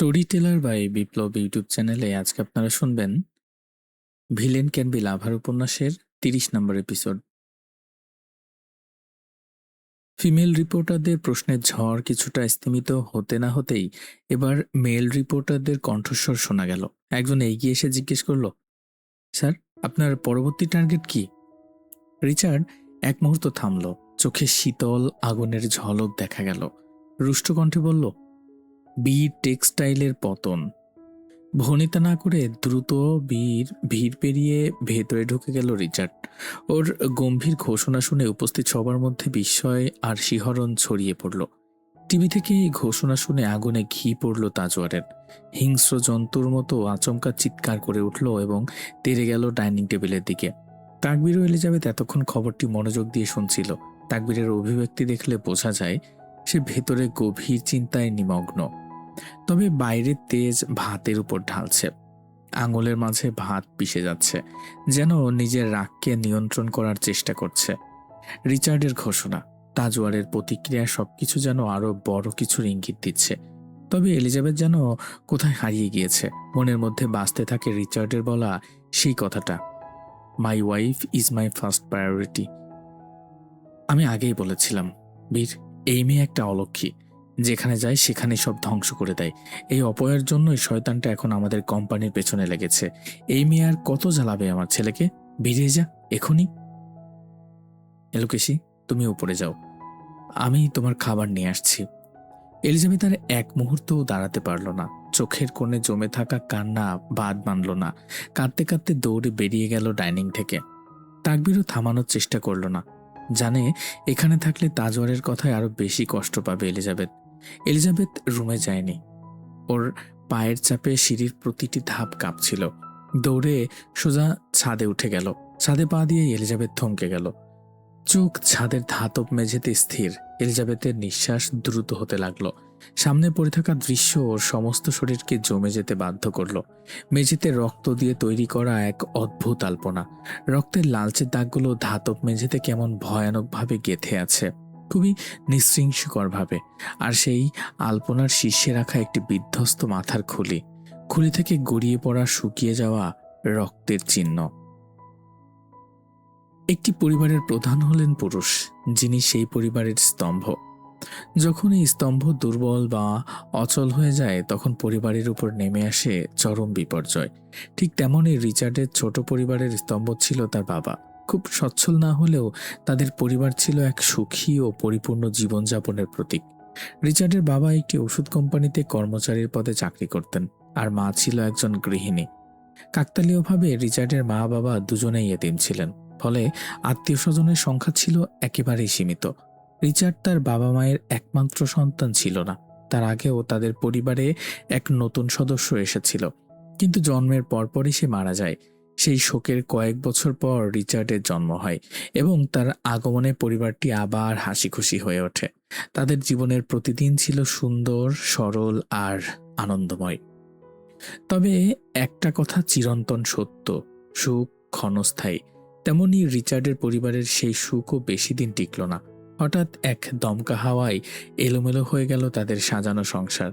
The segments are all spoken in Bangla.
Story teller by Biplab YouTube চ্যানেলে আজকে আপনারা শুনবেন ভিলেন ক্যান বি লাভার উপন্যাসের তিরিশ নম্বর এপিসোড ফিমেল রিপোর্টারদের প্রশ্নের ঝড় কিছুটা স্থিমিত হতে না হতেই এবার মেল রিপোর্টারদের কণ্ঠস্বর শোনা গেল। একজন এগিয়ে এসে জিজ্ঞেস করল, স্যার, আপনার পরবর্তী টার্গেট কি? রিচার্ড এক মুহূর্ত থামল। চোখে শীতল আগুনের ঝলক দেখা গেল। রুষ্ট কণ্ঠে বলল বি টেক্সটাইলের পতন। ভনিতা না করে দ্রুত বীর ভিড় পেরিয়ে ভেতরে ঢুকে গেল রিচার্ড। ওর গম্ভীর ঘোষণা শুনে উপস্থিত সবার মধ্যে বিস্ময় আর শিহরণ ছড়িয়ে পড়ল। টিভি থেকে এই ঘোষণা শুনে আগুনে ঘি পড়ল তাজওয়ারের। হিংস্র জন্তুর মতো আচমকা চিৎকার করে উঠল এবং তেরে গেল ডাইনিং টেবিলের দিকে। তাকবির এলিজাবেথ এতক্ষণ খবরটি মনোযোগ দিয়ে শুনছিল। তাকবীরের অভিব্যক্তি দেখলে বোঝা যায় সে ভেতরে গভীর চিন্তায় নিমগ্ন। তবে বাইরের তেজ ভাতের উপর ঢালছে। আঙুলের মাঝে ভাত পিষে যাচ্ছে, যেন নিজের রাগকে নিয়ন্ত্রণ করার চেষ্টা করছে। রিচার্ডের ঘোষণা, তাজওয়ারের প্রতিক্রিয়া সবকিছু যেন আরও বড় কিছুর ইঙ্গিত দিচ্ছে। তবে এলিজাবেথ যেন কোথায় হারিয়ে গিয়েছে, মনের মধ্যে বাঁচতে থাকে রিচার্ডের বলা সেই কথাটা। My wife is my first priority আমি আগেই বলেছিলাম, বীর এই মেয়ে একটা অলক্ষী। যেখানে যায় সেখানে সব ধ্বংস করে দেয়। এই অপয়ের জন্যই শয়তানটা এখন আমাদের কোম্পানির পেছনে লেগেছে। এই মেয়ে আর কত জ্বালাবে আমার ছেলেকে? বেরিয়ে যা, এখনই। এলোকেশি তুমি উপরে যাও। আমি তোমার খাবার নিয়ে আসছি। এলিজাবেথ আর এক মুহূর্তও দাঁড়াতে পারল না। চোখের কোণে জমে থাকা কান্না বাদ মানল না। কাঁদতে কাঁদতে দৌড়ে বেরিয়ে গেল ডাইনিং থেকে। তাকবিরও থামানোর চেষ্টা করল না। জানে এখানে থাকলে তাজওয়ারের কথায় আরও বেশি কষ্ট পাবে এলিজাবেথ। এলিজাবেথ রুমে যায়নি। ওর পায়ের চাপে সিঁড়ির প্রতিটি ধাপ কাঁপছিল। দৌড়ে সোজা ছাদে উঠে গেল। ছাদে পা দিয়ে এলিজাবেথ থমকে গেল। চোখ ছাদের ধাতব মেঝেতে স্থির। এলিজাবেথের নিঃশ্বাস দ্রুত হতে লাগল। সামনে পড়ে থাকা দৃশ্য ওর সমস্ত শরীরকে জমে যেতে বাধ্য করল। মেঝেতে রক্ত দিয়ে তৈরি করা এক অদ্ভুত আলপনা। রক্তের লালচে দাগগুলো ধাতব মেঝেতে কেমন ভয়ানকভাবে গেথে আছে। খুবই নিঃশৃঙ্খকরভাবে আর সেই আলপনার শীর্ষে রাখা একটি বিধ্বস্ত মাথার খুলি। খুলি থেকে গড়িয়ে পড়া শুকিয়ে যাওয়া রক্তের চিহ্ন। একটি পরিবারের প্রধান হলেন পুরুষ, যিনি সেই পরিবারের স্তম্ভ। যখন এই স্তম্ভ দুর্বল বা অচল হয়ে যায়, তখন পরিবারের উপর নেমে আসে চরম বিপর্যয়। ঠিক তেমনই রিচার্ডের ছোট পরিবারের স্তম্ভ ছিল তার বাবা। খুব সচ্ছল না হলেও তাদের পরিবার ছিল এক সুখী ও পরিপূর্ণ জীবনযাপনের প্রতীক। রিচার্ডের বাবা একটি ওষুধ কোম্পানিতে কর্মচারীর পদে চাকরি করতেন, আর মা ছিল একজন গৃহিণী। কাকতালীয়ভাবে রিচার্ডের মা বাবা দুজনেই এতিম ছিলেন, ফলে আত্মীয় স্বজনের সংখ্যা ছিল একেবারেই সীমিত। রিচার্ড তার বাবা মায়ের একমাত্র সন্তান ছিল না। তার আগেও তাদের পরিবারে এক নতুন সদস্য এসেছিল। কিন্তু জন্মের পরপরই সে মারা যায়। সেই শোকের কয়েক বছর পর রিচার্ডের জন্ম হয় এবং তার আগমনে পরিবারটি আবার হাসি খুশি হয়ে ওঠে। তাদের জীবনের প্রতিদিন ছিল সুন্দর, সরল আর আনন্দময়। তবে একটা কথা চিরন্তন সত্য, সুখ ক্ষণস্থায়ী। তেমনি রিচার্ডের পরিবারের সেই সুখও বেশি দিন টিকল না। হঠাৎ এক দমকা হাওয়ায় এলোমেলো হয়ে গেল তাদের সাজানো সংসার।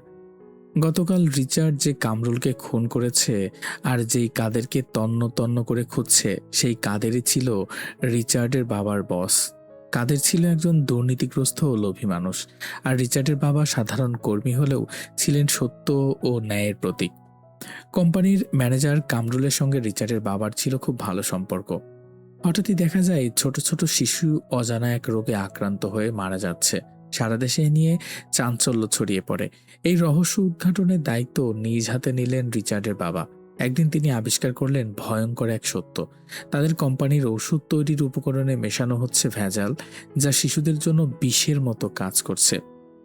গতকাল রিচার্ড যে কামরুলকে খুন করেছে আর যেই কাদেরকে তন্ন তন্ন করে খুঁজছে, সেই কাদেরই ছিল রিচার্ডের বাবার বস। কাদের ছিল একজন দুর্নীতিগ্রস্ত ও লোভী মানুষ, আর রিচার্ডের বাবা সাধারণ কর্মী হলেও ছিলেন সত্য ও ন্যায়ের প্রতীক। কোম্পানির ম্যানেজার কামরুলের সঙ্গে রিচার্ডের বাবার ছিল খুব ভালো সম্পর্ক। হঠাৎই দেখা যায় ছোট ছোট শিশু অজানা এক রোগে আক্রান্ত হয়ে মারা যাচ্ছে। সারা দেশে নিয়ে চাঞ্চল্য ছড়িয়ে পড়ে। এই রহস্য উদ্ঘাটনের দায়িত্ব নিজ হাতে নিলেন রিচার্ডের বাবা। একদিন তিনি আবিষ্কার করলেন ভয়ঙ্কর এক সত্য। তাদের কোম্পানির ওষুধ তৈরির উপকরণে মেশানো হচ্ছে ভেজাল, যা শিশুদের জন্য বিষের মতো কাজ করছে।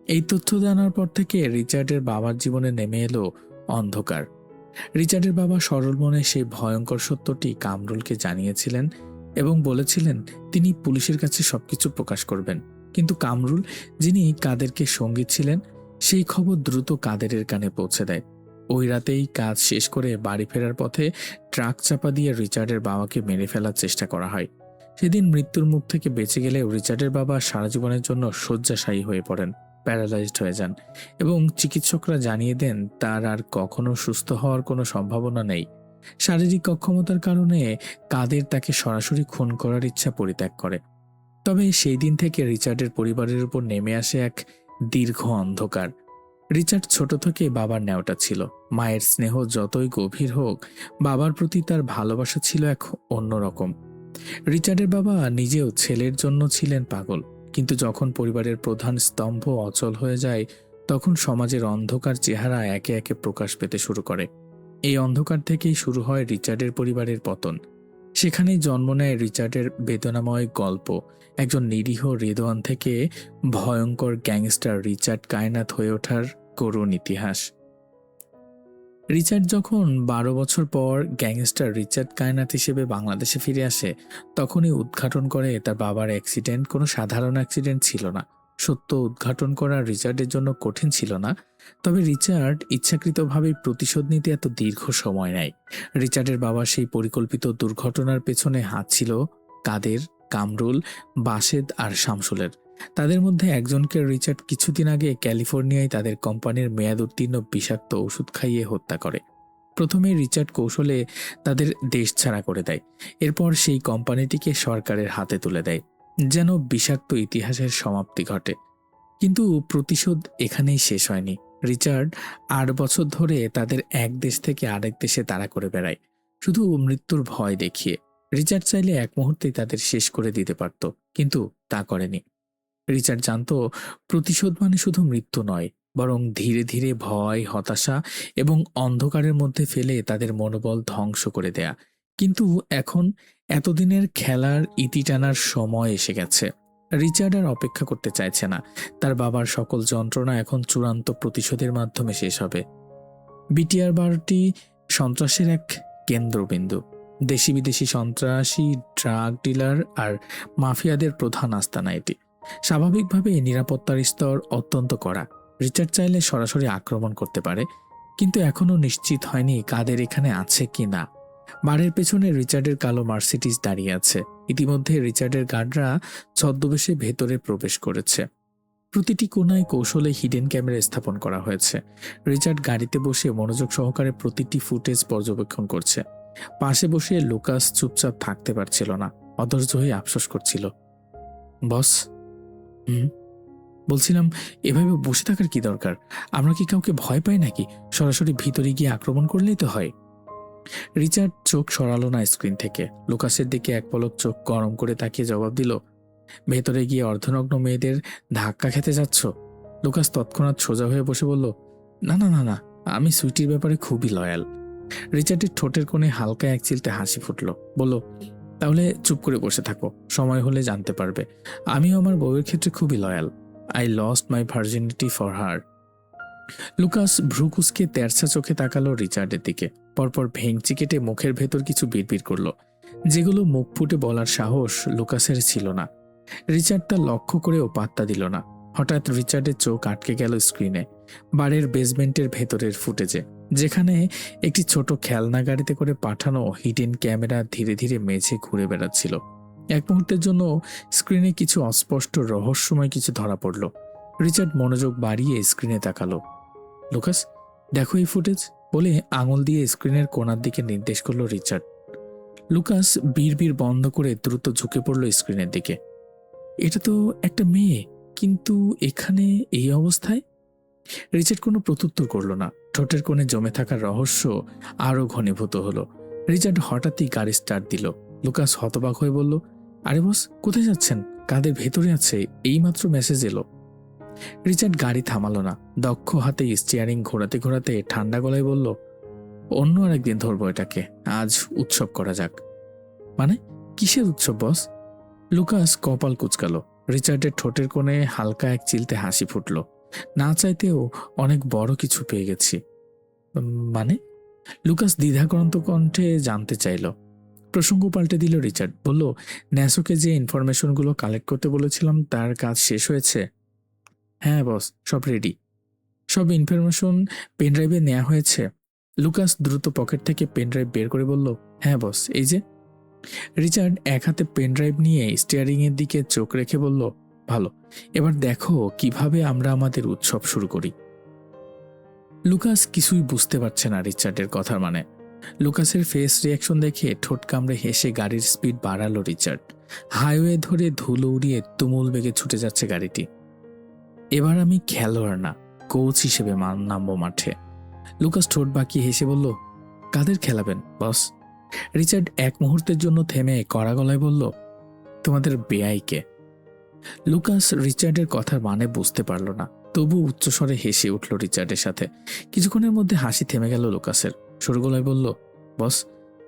এই তথ্য জানার পর থেকে রিচার্ডের বাবার জীবনে নেমে এলো অন্ধকার। রিচার্ডের বাবা সরল মনে সেই ভয়ঙ্কর সত্যটি কামরুলকে জানিয়েছিলেন এবং বলেছিলেন, তিনি পুলিশের কাছে সবকিছু প্রকাশ করবেন। কিন্তু কামরুল, যিনি কাদেরকে সঙ্গী ছিলেন, সেই খবর দ্রুত কাদেরের কানে পৌঁছে দেয়। ওই রাতেই কাজ শেষ করে বাড়ি ফেরার পথে ট্রাক চাপা দিয়ে রিচার্ডের বাবাকে মেরে ফেলার চেষ্টা করা হয়। সেদিন মৃত্যুর মুখ থেকে বেঁচে গেলেও রিচার্ডের বাবা সারা জীবনের জন্য শয্যাশায়ী হয়ে পড়েন, প্যারালাইজড হয়ে যান এবং চিকিৎসকরা জানিয়ে দেন, তার আর কখনো সুস্থ হওয়ার কোনো সম্ভাবনা নেই। শারীরিক অক্ষমতার কারণে কাদের তাকে সরাসরি খুন করার ইচ্ছা পরিত্যাগ করে। তবে সেই দিন থেকে রিচার্ডের পরিবারের উপর নেমে আসে এক দীর্ঘ অন্ধকার। রিচার্ড ছোট থেকে বাবার নেওয়াটা ছিল। মায়ের স্নেহ যতই গভীর হোক, বাবার প্রতি তার ভালোবাসা ছিল এক অন্যরকম রিচার্ডের বাবা নিজেও ছেলের জন্য ছিলেন পাগল। কিন্তু যখন পরিবারের প্রধান স্তম্ভ অচল হয়ে যায়, তখন সমাজের অন্ধকার চেহারা একে একে প্রকাশ পেতে শুরু করে। এই অন্ধকার থেকেই শুরু হয় রিচার্ডের পরিবারের পতন। সেখানেই জন্ম নেয় রিচার্ডের বেদনাময় গল্প। একজন নিরীহ রেদোয়ান থেকে ভয়ঙ্কর গ্যাংস্টার রিচার্ড কায়নাত হয়ে ওঠার করুণ ইতিহাস। রিচার্ড যখন বারো বছর পর গ্যাংস্টার রিচার্ড কায়নাত হিসেবে বাংলাদেশে ফিরে আসে, তখনই উদ্ঘাটন করে তার বাবার অ্যাক্সিডেন্ট। কোনো সাধারণ অ্যাক্সিডেন্ট ছিল না। সত্য উদ্ঘাটন করা রিচার্ডের জন্য কঠিন ছিল না, তবে রিচার্ড ইচ্ছাকৃতভাবে প্রতিশোধ নিতে এত দীর্ঘ সময় নেয়। রিচার্ডের বাবা সেই পরিকল্পিত দুর্ঘটনার পেছনে হাত ছিল কাদের, কামরুল বাসেদ আর শামসুলের। তাদের মধ্যে একজনকে রিচার্ড কিছুদিন আগে ক্যালিফোর্নিয়ায় তাদের কোম্পানির মেয়াদ উত্তীর্ণ বিষাক্ত ওষুধ খাইয়ে হত্যা করে। প্রথমে রিচার্ড কৌশলে তাদের দেশ ছাড়া করে দেয়, এরপর সেই কোম্পানিটিকে সরকারের হাতে তুলে দেয়। যেন বিষাক্ত ইতিহাসের সমাপ্তি ঘটে। কিন্তু প্রতিশোধ এখানেই শেষ হয়নি। রিচার্ড আট বছর ধরে তাদের এক দেশ থেকে আরেক দেশে তাড়া করে বেড়ায়। শুধু মৃত্যুর ভয় দেখিয়ে। রিচার্ড চাইলে এক মুহূর্তেই তাদের শেষ করে দিতে পারত, কিন্তু তা করেনি। রিচার্ড জানত, প্রতিশোধ মানে শুধু মৃত্যু নয়, বরং ধীরে ধীরে ভয়, হতাশা এবং অন্ধকারের মধ্যে ফেলে তাদের মনোবল ধ্বংস করে দেয়া। কিন্তু এখন এতদিনের খেলার ইতি টানার সময় এসে গেছে। রিচার্ড আর অপেক্ষা করতে চাইছে না। তার বাবার সকল যন্ত্রণা এখন চূড়ান্ত প্রতিশোধের মাধ্যমে শেষ হবে। বিটিআর বারোটি সন্ত্রাসের এক কেন্দ্রবিন্দু। দেশি বিদেশি সন্ত্রাসী, ড্রাগ ডিলার আর মাফিয়াদের প্রধান আস্তানা এটি। স্বাভাবিকভাবে নিরাপত্তার স্তর অত্যন্ত কড়া। রিচার্ড চাইলে সরাসরি আক্রমণ করতে পারে, কিন্তু এখনও নিশ্চিত হয়নি কাদের এখানে আছে কি না বাড়ির পেছনে রিচার্ডের কালো মার্সিডিজ দাঁড়িয়ে আছে। ইতিমধ্যে রিচার্ডের গার্ডরা ছদ্মবেশে ভেতরে প্রবেশ করেছে। প্রতিটি কোনায় কৌশলে হিডেন ক্যামেরা স্থাপন করা হয়েছে। রিচার্ড গাড়িতে বসে মনোযোগ সহকারে প্রতিটি ফুটেজ পর্যবেক্ষণ করছে। পাশে বসে লুকাস চুপচাপ থাকতে পারছিল না, অধৈর্য হয়ে আফসোস করছিল। বস, হুম? বলছিলাম, এভাবে বসে থাকার কি দরকার? আমরা কি কাউকে ভয় পাই নাকি? সরাসরি ভিতরে গিয়ে আক্রমণ করলেই তো হয়। রিচার্ড চোখ সরালো না স্ক্রিন থেকে। লুকাসের দিকে এক পলক চোখ গরম করে তাকিয়ে জবাব দিল, ভেতরে গিয়ে অর্ধনগ্ন মেয়েদের ধাক্কা খেতে যাচ্ছ? লুকাস তৎক্ষণাৎ সোজা হয়ে বসে বলল, না না না না, আমি সুইটির ব্যাপারে খুবই লয়াল। রিচার্ডের ঠোঁটের কোণে হালকা এক চিলতে হাসি ফুটল, বলল, তাহলে চুপ করে বসে থাকো, সময় হলে জানতে পারবে। আমিও আমার বউয়ের ক্ষেত্রে খুবই loyal. I lost my virginity for her Lucas ভ্রুকুসকে তেরছা চোখে তাকালো রিচার্ডের দিকে। পরপর ভেঙচি কেটে মুখের ভেতর কিছু বিড়বিড় করল, যেগুলো মুখ ফুটে বলার সাহস লুকাসের ছিল না। রিচার্ড তা লক্ষ্য করেও পাত্তা দিল না। হঠাৎ রিচার্ডের চোখ আটকে গেল স্ক্রিনে, বাড়ির বেসমেন্টের ভেতরের ফুটেজে, যেখানে একটি ছোট খেলনা গাড়িতে করে পাঠানো হিডেন ক্যামেরা ধীরে ধীরে মেঝে ঘুরে বেড়াচ্ছিল। এক মুহূর্তের জন্য স্ক্রিনে কিছু অস্পষ্ট রহস্যময় কিছু ধরা পড়ল। রিচার্ড মনোযোগ বাড়িয়ে স্ক্রিনে তাকালো। লুকাস, দেখো এই ফুটেজ? বলে আঙুল দিয়ে স্ক্রিনের কোনার দিকে নির্দেশ করল রিচার্ড। লুকাস বীর বন্ধ করে দ্রুত ঝুঁকে পড়ল স্ক্রিনের দিকে। এটা তো একটা মেয়ে, কিন্তু এখানে এই অবস্থায়? রিচার্ড কোনো প্রত্যুত্তর করল না। ঠোঁটের কোণে জমে থাকার রহস্য আরও ঘনীভূত হলো। রিচার্ড হঠাৎই গাড়ি স্টার্ট দিল। লুকাস হতবাক হয়ে বলল, আরে বস, কোথায় যাচ্ছেন? কাদের ভেতরে আছে? এইমাত্র মেসেজ এলো। রিচার্ড গাড়ি থামালো না। দক্ষ হাতে স্টিয়ারিং ঘোরাতে ঘোরাতে ঠান্ডা গলায় বলল, অন্য আরেকদিন ধরবো এটাকে। আজ উৎসব করা যাক। মানে? কিসের উৎসব, বস? লুকাস কপাল কুচকালো। রিচার্ডের ঠোঁটের কোণে হালকা এক চিলতে হাসি ফুটল। না চাইতেও অনেক বড় কিছু পেয়ে গেছি। মানে? লুকাস দ্বিধাক্রান্ত কণ্ঠে জানতে চাইল। প্রসঙ্গ পাল্টে দিল রিচার্ড। বলল, ন্যাসোকে যে ইনফরমেশনগুলো কালেক্ট করতে বলেছিলাম, তার কাজ শেষ হয়েছে। হ্যাঁ বস, সব রেডি সব ইনফরমেশন পেনড্রাইভে নেওয়া হয়েছে। লুকাস দ্রুত পকেট থেকে পেনড্রাইভ বের করে বলল হ্যাঁ বস, এই যে। রিচার্ড এক হাতে পেনড্রাইভ নিয়ে স্টিয়ারিং এর দিকে চোখ রেখে বলল, ভালো, এবার দেখো কীভাবে আমরা আমাদের উৎসব শুরু করি। লুকাস কিছুই বুঝতে পারছে না রিচার্ডের কথার মানে। লুকাসের ফেস রিয়াকশন দেখে ঠোঁট কামড়ে হেসে গাড়ির স্পিড বাড়ালো রিচার্ড। হাইওয়ে ধরে ধুলো উড়িয়ে তুমুল বেগে ছুটে যাচ্ছে গাড়িটি। এবার আমি খেলোয়াড় না কোচ হিসেবে নামবো মাঠে। লুকাস ঠোঁট বাঁকিয়ে হেসে বলল, কাদের খেলাবেন বস রিচার্ড এক মুহূর্তের জন্য থেমে কড়া গলায় বলল, তোমাদের বেআইকে লুকাস রিচার্ডের কথার মানে বুঝতে পারল না, তবু উচ্চস্বরে হেসে উঠল রিচার্ডের সাথে। কিছুক্ষণের মধ্যে হাসি থেমে গেল লুকাসের। সরু গলায় বলল বস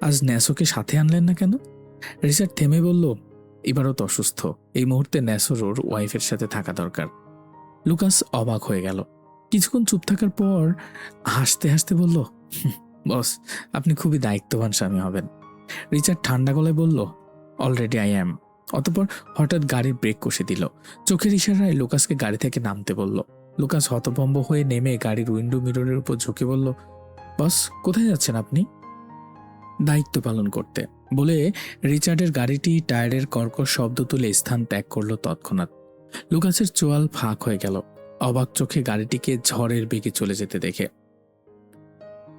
আজ ন্যাসোকে সাথে আনলেন না কেন? রিচার্ড থেমে বলল, এবারও তো অসুস্থ। এই মুহূর্তে ন্যাসোর ওর ওয়াইফের সাথে থাকা দরকার। লুকাস অবাক হয়ে গেল। কিছুক্ষণ চুপ থাকার পর হাসতে হাসতে বলল বস, আপনি খুবই দায়িত্ববান স্বামী হবেন। রিচার্ড ঠান্ডা গলায় বলল, অলরেডি আই অ্যাম। অতপর হঠাৎ গাড়ির ব্রেক কষে দিল। চোখের ইশারায় লুকাসকে গাড়ি থেকে নামতে বলল। লুকাস হতভম্ব হয়ে নেমে গাড়ির উইন্ডো মিররের উপর ঝুঁকে বলল, বস, কোথায় যাচ্ছেন আপনি? দায়িত্ব পালন করতে বলে রিচার্ডের গাড়িটি টায়ারের কর্কশ শব্দ তুলে স্থান ত্যাগ করল তৎক্ষণাৎ। লুকাসের চোয়াল ফাঁক হয়ে গেল। অবাক চোখে গাড়িটিকে ঝড়ের বেগে চলে যেতে দেখে।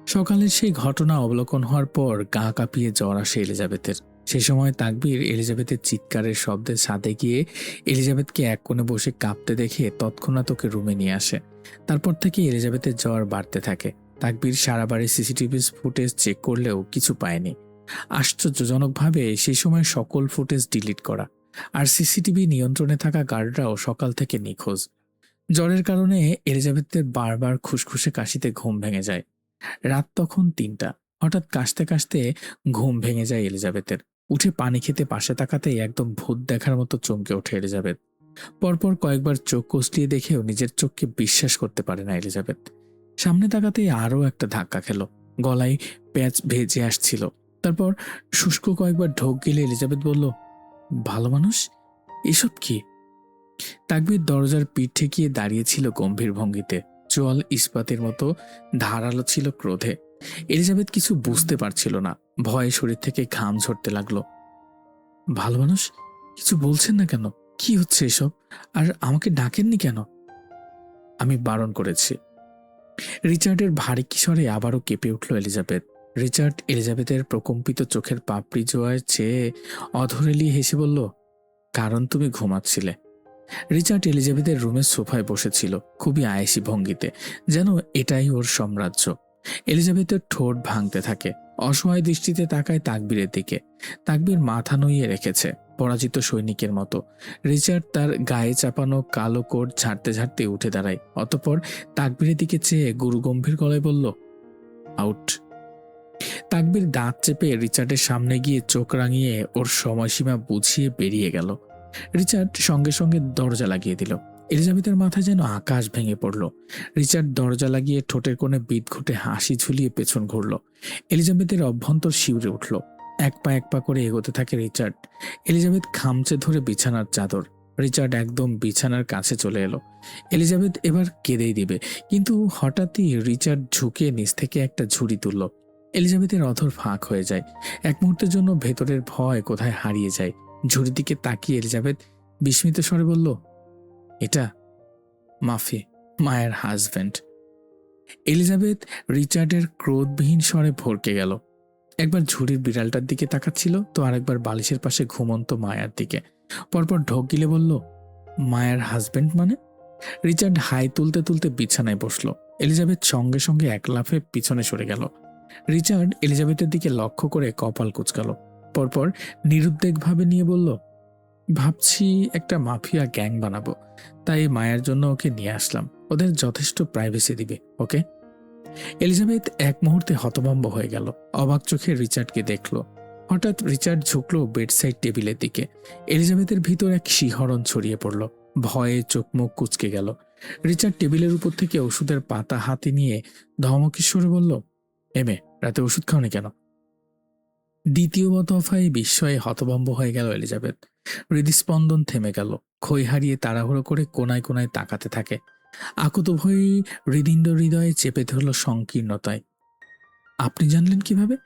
সকালের সেই ঘটনা অবলোকন হওয়ার পর গা কাঁপিয়ে জ্বর আসে এলিজাবেথের। সে সময় তাকবীর এলিজাবেথের চিৎকারের শব্দের সাথে গিয়ে এলিজাবেথকে এক কোণে বসে কাঁপতে দেখে তৎক্ষণাৎ ওকে রুমে নিয়ে আসে। তারপর থেকে এলিজাবেথের জ্বর বাড়তে থাকে। তাকবীর সারা বাড়ি সিসিটিভি ফুটেজ চেক করলেও কিছু পায়নি। আশ্চর্যজনকভাবে সেই সময় সকল ফুটেজ ডিলিট করা। আর সিসিটিভি নিয়ন্ত্রণে থাকা গার্ডরাও সকাল থেকে নিখোঁজ। জ্বরের কারণে এলিজাবেথের বারবার খুসখুসে কাশিতে ঘুম ভেঙে যায়। রাত তখন তিনটা। হঠাৎ কাশতে কাশতে ঘুম ভেঙে যায় এলিজাবেথের। উঠে পানি খেতে পাশে তাকাতেই একদম ভূত দেখার মতো চমকে ওঠে এলিজাবেথ। পরপর কয়েকবার চোখ কষলিয়ে দেখেও নিজের চোখকে বিশ্বাস করতে পারে না এলিজাবেথ। সামনে তাকাতেই আরও একটা ধাক্কা খেল। গলায় প্যাঁচ ভেজে আসছিল। তারপর শুষ্ক কয়েকবার ঢোক গেলে এলিজাবেথ বলল ভালো মানুষ? এসব কি? তাকবির দরজার পিঠ ঠেকিয়ে দাঁড়িয়েছিল গম্ভীর ভঙ্গিতে। চোয়াল ইস্পাতের মতো, ধারালো ছিল ক্রোধে। এলিজাবেথ কিছু বুঝতে পারছিল না। ভয়ে শরীর থেকে ঘাম ঝরতে লাগল। ভালো মানুষ? কিছু বলছেন না কেন? কি হচ্ছে এসব? আর আমাকে ডাকেননি কেন? আমি বারণ করেছি। রিচার্ডের ভারী কিশোরে আবারও কেঁপে উঠল এলিজাবেথ। রিচার্ড এলিজাবেথের প্রকম্পিত চোখের পাপড়ি জোয়ার চেয়ে অধরেলি হেসে বলল, কারণ তুমি ঘুমাচ্ছিলে। রিচার্ড এলিজাবেথের রুমের সোফায় বসেছিল, খুবই আয়েসি ভঙ্গিতে, যেন এটাই ওর সাম্রাজ্য। এলিজাবেথের ঠোঁট ভাঙতে থাকে, অসহায় দৃষ্টিতে তাকায় তাকবীরের দিকে। তাকবীর মাথা নইয়ে রেখেছে, পরাজিত সৈনিকের মতো। রিচার্ড তার গায়ে চাপানো কালো কোট ঝাড়তে ঝাড়তে উঠে দাঁড়ায়, অতপর তাকবীরের দিকে চেয়ে গুরু গম্ভীর গলায় বলল, আউট। তাকবীর দাঁত চেপে রিচার্ডের সামনে গিয়ে চোখ রাঙিয়ে ওর সময়সীমা বুঝিয়ে বেরিয়ে গেল। রিচার্ড সঙ্গে সঙ্গে দরজা লাগিয়ে দিল। এলিজাবেথের মাথায় যেন আকাশ ভেঙে পড়ল। রিচার্ড দরজা লাগিয়ে ঠোঁটের কোণে বিট ঘুটে হাসি ঝুলিয়ে পেছন ঘুরল। এলিজাবেথের অভ্যন্তর শিউরে উঠল। এক পা এক পা করে এগোতে থাকে রিচার্ড। এলিজাবেথ খামচে ধরে বিছানার চাদর। রিচার্ড একদম বিছানার কাছে চলে এলো। এলিজাবেথ এবার কেঁদেই দিবে। কিন্তু হঠাৎই রিচার্ড ঝুঁকে নিচ থেকে একটা ঝুড়ি তুলল। এলিজাবেথের অধর ফাঁক হয়ে যায়। এক মুহূর্তের জন্য ভেতরের ভয় কোথায় হারিয়ে যায়। ঝুড়ির দিকে তাকিয়ে এলিজাবেথ বিস্মিত স্বরে বলল, এটা মাফি, মায়ের হাজব্যান্ড এলিজাবেথ রিচার্ডের ক্রোধবিহীন স্বরে ভরকে গেল। একবার ঝুড়ির বিড়ালটার দিকে তাকাচ্ছিল, তো আরেকবার বালিশের পাশে ঘুমন্ত মায়ার দিকে। পরপর ঢোক গিলে বলল, মায়ার হাজব্যান্ড মানে? রিচার্ড হাই তুলতে তুলতে বিছানায় বসল। এলিজাবেথ সঙ্গে সঙ্গে এক লাফে পিছনে সরে গেল। রিচার্ড এলিজাবেথের দিকে লক্ষ্য করে কপাল কুচকালো। পরপর নিরুদ্বেগভাবে নিয়ে বলল, ভাবছি একটা মাফিয়া গ্যাং বানাবো। তাই মায়ের জন্য ওকে নিয়ে আসলাম। ওদের যথেষ্ট প্রাইভেসি দিবে, ওকে? এলিজাবেথ এক মুহূর্তে হতভম্ব হয়ে গেল। অবাক চোখে রিচার্ডকে দেখল। হঠাৎ রিচার্ড ঝুঁকলো বেডসাইড টেবিলের দিকে। এলিজাবেথের ভিতর এক শিহরণ ছড়িয়ে পড়ল। ভয়ে চোখ মুখ কুচকে গেল। রিচার্ড টেবিলের উপর থেকে ওষুধের পাতা হাতে নিয়ে ধমকেশ্বরে বলল এমে রাতে ওষুধ খাওনি কেন? দ্বিতীয় দফায় বিস্ময়ে হতভম্ব হয়ে গেল এলিজাবেথ। হৃদস্পন্দন থেমে গেল, খই হারিয়ে তাড়াহুড়ো করে কোনায় কোনায় তাকাতে থাকে। আকুত ভয়ে হৃদিন্দ হৃদয়ে চেপে ধরল সংকীর্ণতায়। আপনি জানলেন কীভাবে?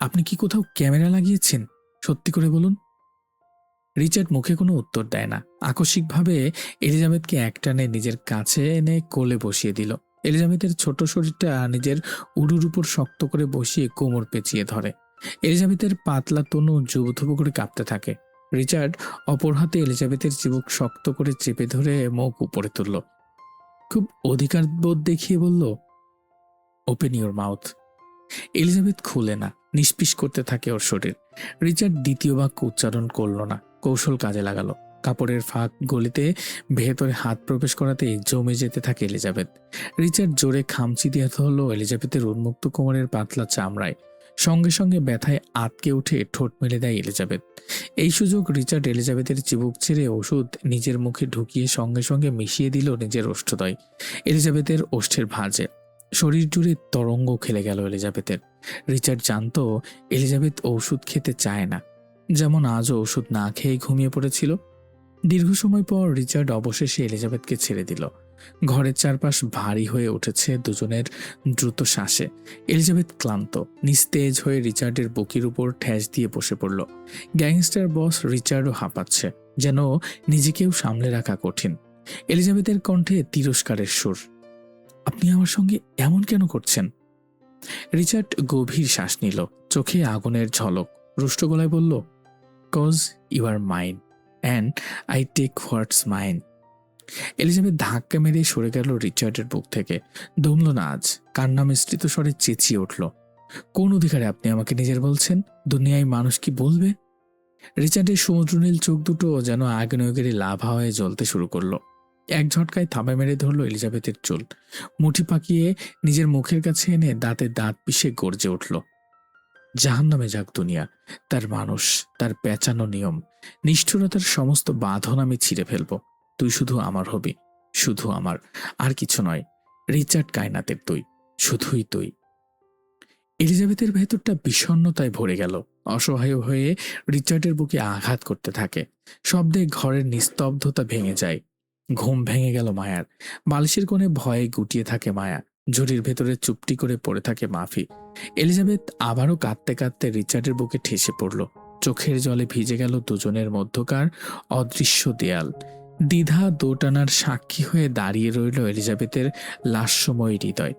আপনি কি কোথাও ক্যামেরা লাগিয়েছেন? সত্যি করে বলুন। রিচার্ড মুখে কোনো উত্তর দেয় না। আকস্মিকভাবে এলিজাবেথকে একটানে নিজের কাছে এনে কোলে বসিয়ে দিল। এলিজাবেথের ছোট শরীরটা নিজের উড়ুর উপর শক্ত করে বসিয়ে কোমর পেঁচিয়ে ধরে। এলিজাবেথের পাতলা তনু জুবুথুবু করে কাঁপতে থাকে। রিচার্ড অপর হাতে এলিজাবেথের চিবুক শক্ত করে চেপে ধরে মুখ উপরে তুলল। খুব অধিকার বোধ দেখিয়ে বলল ওপেন ইউর মাউথ এলিজাবেথ খুলে না, নিষ্পিস করতে থাকে ওর শরীর। রিচার্ড দ্বিতীয় বাক্য উচ্চারণ করল না, কৌশল কাজে লাগালো। কাপড়ের ফাঁক গলিতে ভেতরে হাত প্রবেশ করাতেই জমে যেতে থাকে এলিজাবেথ। রিচার্ড জোরে খামচি দিয়ে ধরল এলিজাবেথের উন্মুক্ত কোমরের পাতলা চামড়ায়। সঙ্গে সঙ্গে ব্যথায় আটকে উঠে ঠোঁট মেলে দেয় এলিজাবেথ। এই সুযোগ রিচার্ড এলিজাবেথের চিবুক ছেড়ে ওষুধ নিজের মুখে ঢুকিয়ে সঙ্গে সঙ্গে মিশিয়ে দিল নিজের ওষ্ঠদয়, এলিজাবেথের ওষ্ঠের ভাঁজে। শরীর জুড়ে তরঙ্গ খেলে গেল এলিজাবেথের। রিচার্ড জানতো এলিজাবেথ ওষুধ খেতে চায় না। যেমন আজও ওষুধ না খেয়ে ঘুমিয়ে পড়েছিল দীর্ঘ সময় পর রিচার্ড অবশেষে এলিজাবেথকে ছেড়ে দিল। ঘরের চারপাশ ভারী হয়ে উঠেছে দুজনের দ্রুত শ্বাসে। এলিজাবেথ ক্লান্ত, নিস্তেজ হয়ে রিচার্ডের বুকির উপর ঠ্যাস দিয়ে বসে পড়ল। গ্যাংস্টার বস রিচার্ডও হাঁপাচ্ছে, যেন নিজেকেও সামলে রাখা কঠিন। এলিজাবেথের কণ্ঠে তিরস্কারের সুর, আপনি আমার সঙ্গে এমন কেন করছেন? রিচার্ড গভীর শ্বাস নিল, চোখে আগুনের ঝলক, রুষ্ট গলায় বলল cause you are mine and I take what's mine Elizabeth ধাক্কা মেরে সরে গেল রিচার্ডের বুক থেকে। দমল না আজ। কান্না মিশ্রিত স্বরে চেঁচিয়ে উঠল। কোন অধিকারে আপনি আমাকে নিজের বলছেন? দুনিয়ায় মানুষ কি বলবে? রিচার্ডের সমুদ্রনীল চোখ দুটো যেন আগ্নেয়গিরি লাভা হয়ে জ্বলতে শুরু করল। এক ঝটকায় থাবা মেরে ধরল এলিজাবেথের চুল। মুঠি পাকিয়ে নিজের মুখের কাছে এনে দাঁতে দাঁত পিষে গর্জে উঠল। জাহান নামে যাক দুনিয়া, তার মানুষ, তার পেঁচানো নিয়ম, নিষ্ঠুরতার সমস্ত বাঁধন আমি ছিঁড়ে ফেলব। তুই শুধু আমার হবি, শুধু আমার, আর কিছু নয়, রিচার্ড কায়নাতের তুই, শুধুই তুই। এলিজাবেথের ভেতরটা বিষণ্ণতায় ভরে গেল, অসহায় হয়ে রিচার্ডের বুকে আঘাত করতে থাকে। শব্দে ঘরের নিস্তব্ধতা ভেঙে যায়। ঘুম ভেঙে গেল মায়ার, বালিশের কোণে ভয়ে গুটিয়ে থাকে মায়া। ঝুড়ির ভেতরে চুপটি করে পড়ে থাকে মাফি। এলিজাবেথ আবারও কাঁদতে কাঁদতে রিচার্ডের বুকে ঠেসে পড়ল। চোখের জলে ভিজে গেল দুজনের মধ্যকার অদৃশ্য দেয়াল। দ্বিধা দোটানার সাক্ষী হয়ে দাঁড়িয়ে রইল এলিজাবেথের লাস্যময় হৃদয়।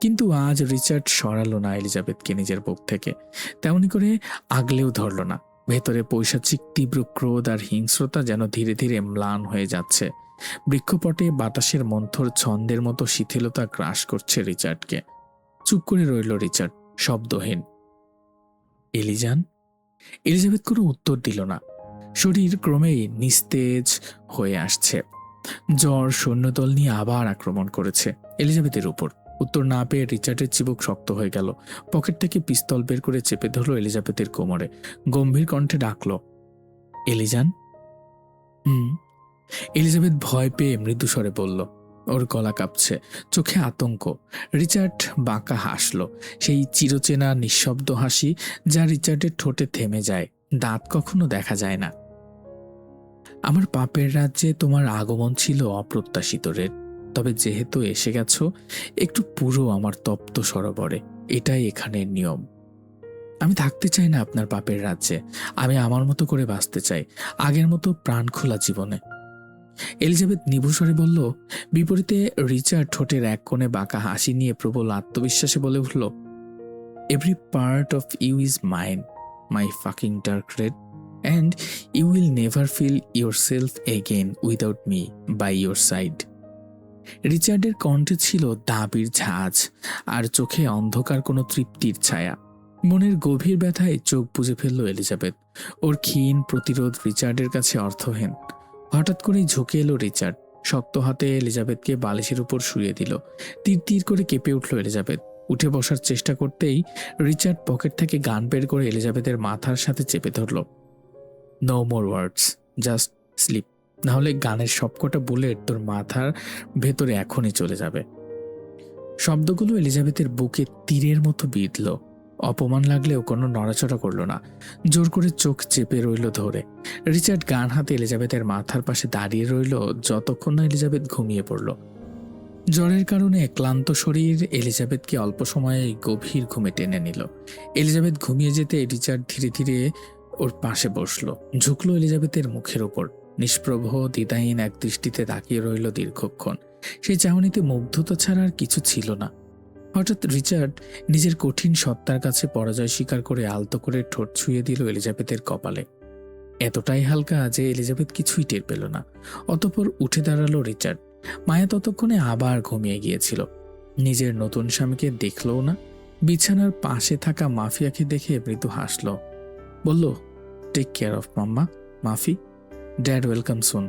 কিন্তু আজ রিচার্ড সরালো না এলিজাবেথকে নিজের বুক থেকে। তেমনি করে আগলেও ধরল না। ভেতরে পৈশাচিক তীব্র ক্রোধ আর হিংস্রতা যেন ধীরে ধীরে ম্লান হয়ে যাচ্ছে। বৃক্ষপটে বাতাসের মন্থর ছন্দের মতো শিথিলতা গ্রাস করছে রিচার্ডকে। চুপ করে রইল রিচার্ড, শব্দহীন। এলিজান? এলিজাবেথ কোনো উত্তর দিল না। শরীর ক্রমেই নিস্তেজ হয়ে আসছে। জ্বর সৈন্যদল নিয়ে আবার আক্রমণ করেছে এলিজাবেথের উপর। উত্তর না পেয়ে রিচার্ডের চিবুক শক্ত হয়ে গেল। পকেট থেকে পিস্তল বের করে চেপে ধরল এলিজাবেথের কোমরে। গম্ভীর কণ্ঠে ডাকল, এলিজান? হুম। এলিজাবেথ ভয় পেয়ে মৃদুস্বরে বলল, ওর গলা কাঁপছে, চোখে আতঙ্ক। রিচার্ড বাঁকা হাসল। সেই চিরচেনা নিঃশব্দ হাসি যা রিচার্ডের ঠোঁটে থেমে যায়, দাঁত কখনো দেখা যায় না। আমার পাপের রাজ্যে তোমার আগমন ছিল অপ্রত্যাশিত রেড তবে যেহেতু এসে গেছো, একটু পুরো আমার তপ্ত সরোবরে, এটাই এখানের নিয়ম। আমি থাকতে চাই না আপনার পাপের রাজ্যে, আমি আমার মতো করে বাঁচতে চাই, আগের মতো প্রাণ খোলা জীবনে। এলিজাবেথ নিভুস্বরে বলল, বিপরীতে রিচার্ড ঠোঁটের এক কোণে বাঁকা হাসি নিয়ে প্রবল আত্মবিশ্বাসে বলে উঠল every part of you is mine my fucking dark red and you will never feel yourself again without me by your side রিচার্ডের কণ্ঠে ছিল দাবির ঝাঁজ আর চোখে অন্ধকার কোনো তৃপ্তির ছায়া। মনের গভীর ব্যথায় চোখ বুঝে ফেলল এলিজাবেথ। ওর ক্ষীণ প্রতিরোধ রিচার্ডের কাছে অর্থহীন। হঠাৎ করেই ঝুঁকে এলো রিচার্ড। শক্ত হাতে এলিজাবেথকে বালিশের উপর শুয়ে দিল। তীর তীর করে কেঁপে উঠল এলিজাবেথ। উঠে বসার চেষ্টা করতেই রিচার্ড পকেট থেকে গান বের করে এলিজাবেথের মাথার সাথে চেপে ধরল। No more words just sleep নাহলে গানের সবকটা বুলেট তোর মাথার ভেতরে এখনই চলে যাবে। শব্দগুলো এলিজাবেথের বুকে তীরের মতো বিঁধল। অপমান লাগলেও কোনো নড়াচড়া করল না। জোর করে চোখ চেপে রইল ধরে। রিচার্ড গান হাতে এলিজাবেথের মাথার পাশে দাঁড়িয়ে রইল যতক্ষণ না এলিজাবেথ ঘুমিয়ে পড়ল। জ্বরের কারণে ক্লান্ত শরীর এলিজাবেথকে অল্প সময়ে গভীর ঘুমে টেনে নিল। এলিজাবেথ ঘুমিয়ে যেতে রিচার্ড ধীরে ধীরে ওর পাশে বসল। ঝুঁকলো এলিজাবেথের মুখের ওপর। নিষ্প্রভ দ্বিধাহীন এক দৃষ্টিতে তাকিয়ে রইল দীর্ঘক্ষণ। সেই চাহনিতে মুগ্ধতা ছাড়া আর কিছু ছিল না। হঠাৎ রিচার্ড নিজের কঠিন সত্তার কাছে পরাজয় স্বীকার করে আলতো করে ঠোঁট ছুঁয়ে দিল এলিজাবেথের কপালে। এতটাই হালকা যে এলিজাবেথ কিছুই টের পেল না। অতপর উঠে দাঁড়াল রিচার্ড। মায়া ততক্ষণে আবার ঘুমিয়ে গিয়েছিল। নিজের নতুন স্বামীকে দেখলও না। বিছানার পাশে থাকা মাফিয়াকে দেখে মৃদু হাসল। বলল টেক কেয়ার অফ মাম্মা, মাফি। ড্যাড ওয়েলকাম সুন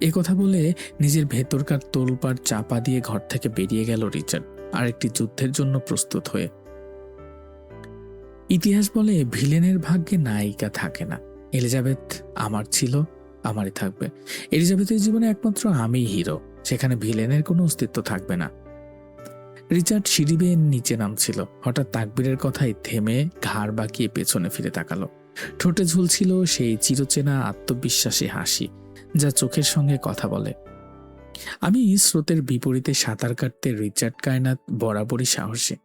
এ কথা বলে নিজের ভেতরকার তোলপাড় চাপা দিয়ে ঘর থেকে বেরিয়ে গেল রিচার্ড। আরেকটি যুদ্ধের জন্য প্রস্তুত হয়ে। ইতিহাস বলে ভিলেনের ভাগ্যে নায়িকা থাকে না। এলিজাবেথ আমার ছিল, আমারই থাকবে। এলিজাবেথের জীবনে একমাত্র আমি হিরো, সেখানে ভিলেনের কোনো অস্তিত্ব থাকবে না। রিচার্ড সিঁড়ি নিচে নামছিল, হঠাৎ তাকবীরের কথায় থেমে ঘাড় বাঁকিয়ে পেছনে ফিরে তাকালো। ঠোঁটে ঝুলছিল সেই চিরচেনা আত্মবিশ্বাসী হাসি, যা চোখের সঙ্গে কথা বলে। আমি স্রোতের বিপরীতে সাঁতার কাটতে রিচার্ড কায়নাত বরাবরই সাহসী।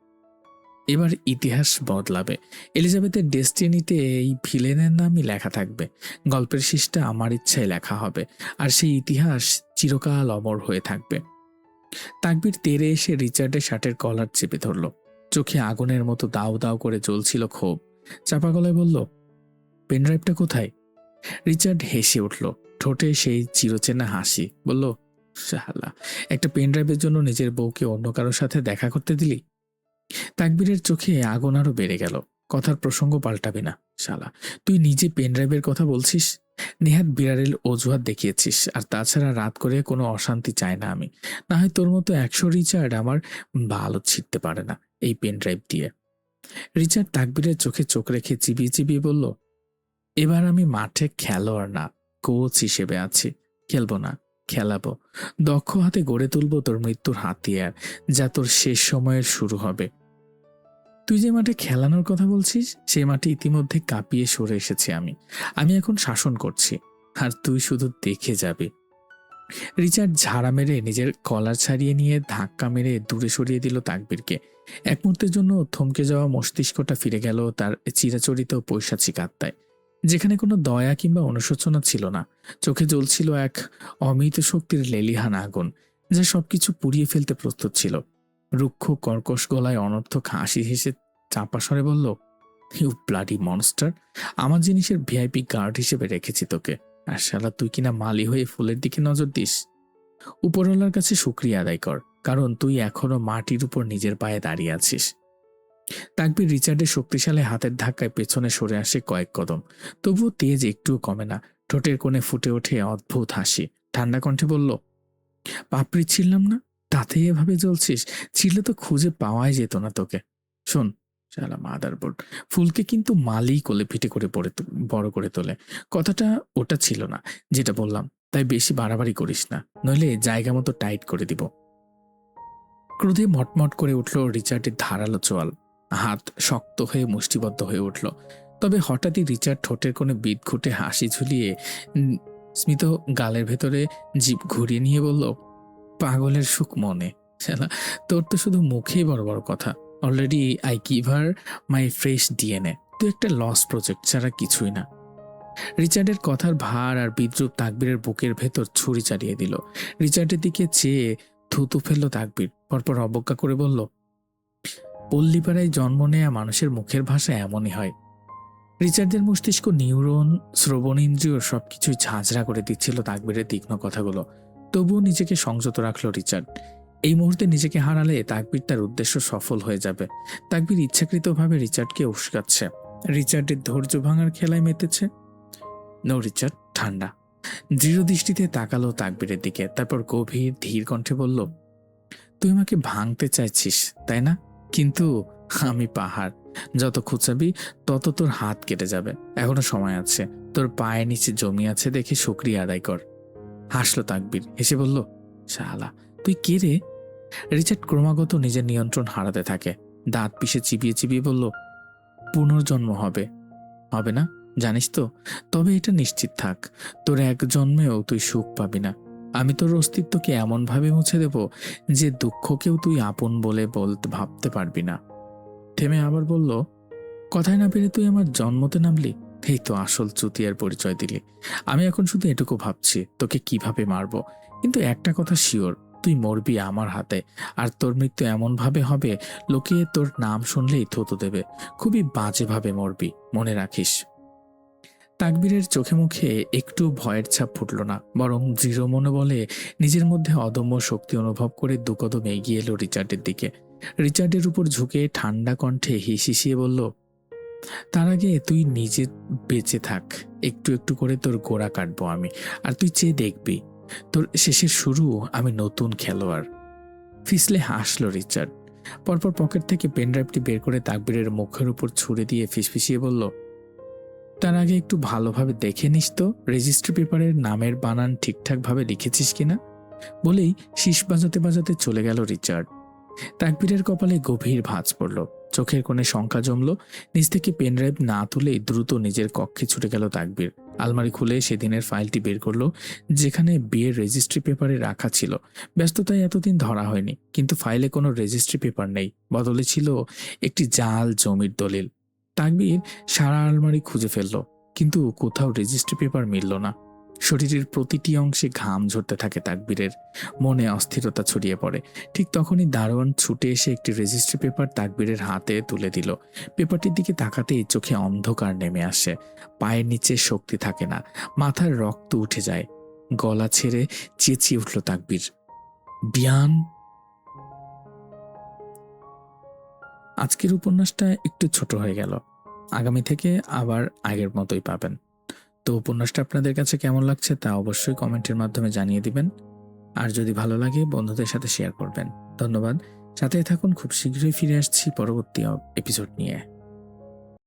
এবার ইতিহাস বদলাবে। এলিজাবেথের ডেস্টিনিতে এই ভিলেনের নামই লেখা থাকবে। গল্পের শেষটা আমার ইচ্ছায় লেখা হবে, আর সেই ইতিহাস চিরকাল অমর হয়ে থাকবে। তাকবির তেরে এসে রিচার্ডের শার্টের কলার চেপে ধরল। চোখে আগুনের মতো দাউ দাও করে জ্বলছিল ক্ষোভ। চাপা গলায় বলল, পেনড্রাইভটা কোথায়? রিচার্ড হেসে উঠল। ঠোঁটে সেই চিরচেনা হাসি। বলল শালা, একটা পেনড্রাইভের জন্য নিজের বউকে অন্য কারোর সাথে দেখা করতে দিলি? তাকবীরের চোখে আগুন আরও বেড়ে গেল। কথার প্রসঙ্গ পাল্টাবে না, শালা। তুই নিজে পেনড্রাইভের কথা বলছিস? নেহাত বিড়ারের অজুহাত দেখিয়েছিস, আর তাছাড়া রাত করে কোনো অশান্তি চায় না আমি। না হয় তোর মতো একশো রিচার্ড আমার ভালো ছিটতে পারে না এই পেনড্রাইভ দিয়ে। রিচার্ড তাকবীরের চোখে চোখ রেখে চিবিয়ে চিবিয়ে বলল, এবার আমি মাঠে খেলোয়াড় না কোচ হিসেবে আছি। খেলব না। খেলাবো। দক্ষ হাতে গড়ে তুলবো তোর মৃত্যুর হাতিয়ার, যা তোর শেষ সময়ের শুরু হবে। তুই যে মাঠে খেলানোর কথা বলছিস সেই মাঠে ইতিমধ্যে কাঁপিয়ে সরে এসেছি আমি। আমি এখন শাসন করছি, আর তুই শুধু দেখে যাবে। রিচার্ড ঝাড়া মেরে নিজের কলার ছাড়িয়ে নিয়ে ধাক্কা মেরে দূরে সরিয়ে দিল তাকবীরকে। এক মুহূর্তের জন্য থমকে যাওয়া মস্তিষ্কটা ফিরে গেল তার চিরাচরিত পৈশাচিক আত্মায়। যেখানে কোনো দয়া কিংবা অনুশোচনা ছিল না। চোখে জ্বলছিল এক অমিত শক্তির লেলিহান আগুন, যা সবকিছু পুড়িয়ে ফেলতে প্রস্তুত ছিল। রুক্ষ কর্কশ গলায় অনর্থক হাসি হেসে চাপা স্বরে বলল ইউ ব্লাডি মনস্টার আমার জিনিসের ভিআইপি গার্ড হিসেবে রেখেছি তোকে। আর শালা, তুই কিনা মালি হয়ে ফুলের দিকে নজর দিস? উপরওয়ালার কাছে শুক্রিয়া আদায় কর, কারণ তুই এখনও মাটির উপর নিজের পায়ে দাঁড়িয়ে আছিস। তাকবির রিচার্ডের শক্তিশালী হাতের ধাক্কায় পেছনে সরে আসে কয়েক কদম। তবুও তেজ একটুও কমে না। ঠোঁটের কোণে ফুটে ওঠে অদ্ভুত হাসি। ঠান্ডা কণ্ঠে বলল পাপড়ি ছিললাম না? তাতেই এভাবে জ্বলছিস? ছিল তো খুঁজে পাওয়াই যেত না তোকে। শোন, শালা মাদার বোর্ড ফুলকে কিন্তু মালি কোলে ফিটে করে পড়ে বড় করে তোলে। কথাটা ওটা ছিল না, যেটা বললাম। তাই বেশি বাড়াবাড়ি করিস না। নইলে জায়গা মতো টাইট করে দিব। ক্রোধে মটমট করে উঠল রিচার্ডের ধারালো চোয়াল। হাত শক্ত হয়ে মুষ্টিবদ্ধ হয়ে উঠল। তবে হঠাৎই রিচার্ড ঠোঁটের কোণে বিদ ঘুটে হাসি ঝুলিয়ে স্মিত, গালের ভেতরে জিভ ঘুরিয়ে নিয়ে বলল, পাগলের সুখ মনে। তোর তো শুধু মুখেই বড় বড় কথা। Already I give her my fresh DNA তুই একটা লস প্রজেক্ট ছাড়া কিছুই না। রিচার্ডের কথার ভার আর বিদ্রুপ তাকবীরের বুকের ভেতর ছুরি চালিয়ে দিল। রিচার্ডের দিকে চেয়ে থুতু ফেলল তাকবীর। পরপর অবজ্ঞা করে বলল পল্লীপাড়ায় জন্ম নেয়া মানুষের মুখের ভাষা এমনই হয়। রিচার্ডের মস্তিষ্ক নিউরন শ্রবণ ইন্দ্রিয় সবকিছুই ঝাঁঝরা করে দিচ্ছিল তাকবীরের তীক্ষ্ণ কথাগুলো। তবুও নিজেকে সংযত রাখল রিচার্ড। এই মুহূর্তে নিজেকে হারালে তাকবীর তার উদ্দেশ্য সফল হয়ে যাবে। তাকবির ইচ্ছাকৃতভাবে রিচার্ডকে উস্কাচ্ছে। রিচার্ডের ধৈর্য ভাঙার খেলায় মেতেছে। নো রিচার্ড, ঠান্ডা। দৃঢ় দৃষ্টিতে তাকালো তাকবিরের দিকে, তারপর গভীর ধীর কণ্ঠে বলল, তুই আমাকে ভাঙতে চাইছিস, তাই না? কিন্তু আমি পাহাড়। যত খুঁচাবি, তত তোর হাত কেটে যাবে। এখনও সময় আছে। তোর পায়ের নিচে জমি আছে দেখে শুক্রিয়া আদায় কর। হাসলো তাকবির। হেসে বলল, শালা, তুই কে রে? রিচার্ড ক্রমাগত নিজের নিয়ন্ত্রণ হারাতে থাকে। দাঁত পিষে চিবিয়ে চিবিয়ে বলল, পুনর্জন্ম হবে। হবে না? জানিস তো? তবে এটা নিশ্চিত থাক। তোর এক জন্মেও তুই সুখ পাবি না। আমি তোর অস্তিত্বকে এমনভাবে মুছে দেব যে দুঃখকেও তুই আপন বলে বলতে ভাবতে পারবি না। থেমে আবার বলল, কথায় না পেরে তুই আমার জন্মতে নামলি? এই তো আসল চুতিয়ার পরিচয় দিলি। আমি এখন শুধু এটুকু ভাবছি, তোকে কীভাবে মারবো? কিন্তু একটা কথা শিওর, তুই মরবি আমার হাতে। আর তোর মৃত্যু এমনভাবে হবে, লোকে তোর নাম শুনলেই থতো দেবে। খুবই বাজেভাবে মরবি, মনে রাখিস। তাকবীরের চোখে মুখে একটু ভয়ের ছাপ ফুটল না, বরং দৃঢ় মনে বলে নিজের মধ্যে অদম্য শক্তি অনুভব করে দুকদম এগিয়ে এলো রিচার্ডের দিকে। রিচার্ডের উপর ঝুঁকে ঠান্ডা কণ্ঠে হিসিসিয়ে বলল, তার আগে তুই নিজে বেঁচে থাক, একটু একটু করে তোর গোড়া কাটবো আমি, আর তুই চেয়ে দেখবি, তোর শেষের শুরু আমি নতুন খেলোয়াড়। ফিসলে হাসলো রিচার্ড। পরপর পকেট থেকে পেনড্রাইভটি বের করে তাকবীরের মুখের উপর ছুড়ে দিয়ে ফিসফিসিয়ে বলল তার আগে একটু ভালোভাবে দেখে নিস তো রেজিস্ট্রি পেপারের নামের বানান ঠিকঠাকভাবে লিখেছিস কিনা বলেই শীষ বাজাতে বাজাতে চলে গেল রিচার্ড। তাকবীরের কপালে গভীর ভাঁজ পড়ল, চোখের কোণে শঙ্কা জমল নিজ থেকে পেনড্রাইভ না তুলেই দ্রুত নিজের কক্ষে ছুটে গেল তাকবীর। আলমারি খুলে সেদিনের ফাইলটি বের করল, যেখানে বিয়ের রেজিস্ট্রি পেপারে রাখা ছিল। ব্যস্ততায় এতদিন ধরা হয়নি, কিন্তু ফাইলে কোনো রেজিস্ট্রি পেপার নেই, বদলে ছিল একটি জাল জমির দলিল। তাকবীর সারা আলমারি খুঁজে ফেলল, কিন্তু কোথাও রেজিস্ট্রি পেপার মিলল না। শরীরের প্রতিটি অংশে ঘাম ঝরতে থাকে তাকবীরের মনে অস্থিরতা ছড়িয়ে পড়ে। ঠিক তখনই দারোয়ান ছুটে এসে একটি রেজিস্ট্রি পেপার তাকবীরের হাতে তুলে দিল। পেপারটির দিকে তাকাতেই চোখে অন্ধকার নেমে আসে। পায়ের নিচে শক্তি থাকে না। মাথার রক্ত উঠে যায়। গলা ছেড়ে চেঁচিয়ে উঠল তাকবীর বিয়ান! আজকের উপন্যাসটা একটু ছোট হয়ে গেল। আগামী থেকে আবার আগের মতোই পাবেন। তো উপন্যাসটা আপনাদের কাছে কেমন লাগছে তা অবশ্যই কমেন্টের মাধ্যমে জানিয়ে দিবেন। আর যদি ভালো লাগে, বন্ধুদের সাথে শেয়ার করবেন। ধন্যবাদ। সাথে থাকুন, খুব শীঘ্রই ফিরে আসছি পরবর্তী এপিসোড নিয়ে।